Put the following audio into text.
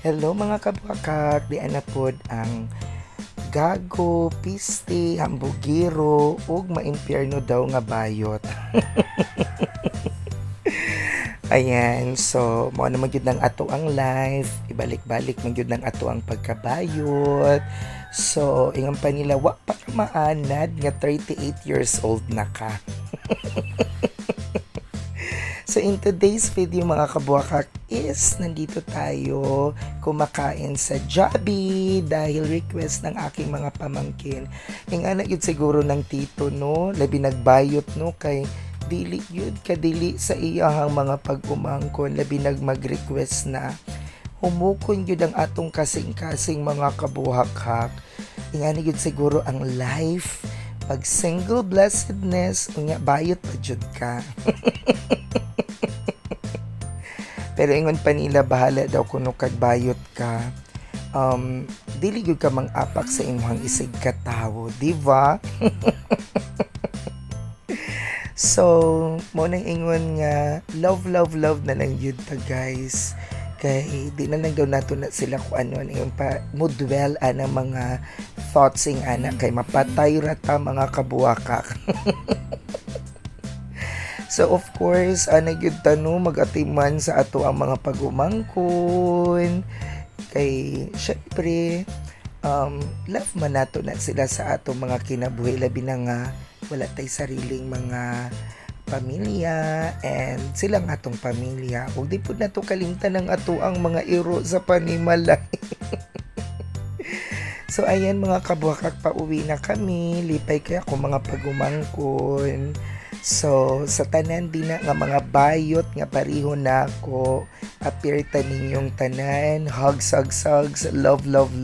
Hello mga kabakak, di na pod ang gago, piste, hambugiro, ug maimpyerno daw nga bayot. Ayan, so mo na magyud ng ato ang life, ibalik-balik magyud ng ato ang pagkabayot. So, ingon pa nila, wa pa ka maanad nga 38 years old na ka. So in today's video mga kabuakak is nandito tayo kumakain sa Jollibee dahil request ng aking mga pamangkin. Yung anak yun siguro ng tito no, labi nagbayot no kay dili yun kadili sa iyahang mga pag-umangkon labi nag mag-request na humukon yun ang atong kasing-kasing mga kabuhak-hak. Yung anak yun siguro ang life pag single blessedness unya bayot pa jud ka. Pero ingon pa nila bahala daw kuno kag bayot ka. Um, dili gyud ka mang apak sa imong isig ka tawo, di ba? so, mo nang ingon nga love love love na lang yun ta guys. Kay di na lang daw nato na sila kung ano yung pa mo dwell ana mga thoughts ing ana kay mapatay rata mga kabuwakak. So of course, ana gyud tano magatiman sa ato ang mga pagumangkon. Kay syempre um love man nato na sila sa ato mga kinabuhi labi na nga wala tay sariling mga pamilya and sila nga atong pamilya. Ug di pud nato kalimtan ang ato ang mga iro sa panimalay. so ayan mga kabuhakak pauwi na kami. Lipay kaya ako mga pagumangkon. So, sa tanan din na nga mga bayot nga pariho na ako, appear ta ninyong tanan, hugs, hugs, hugs, love, love,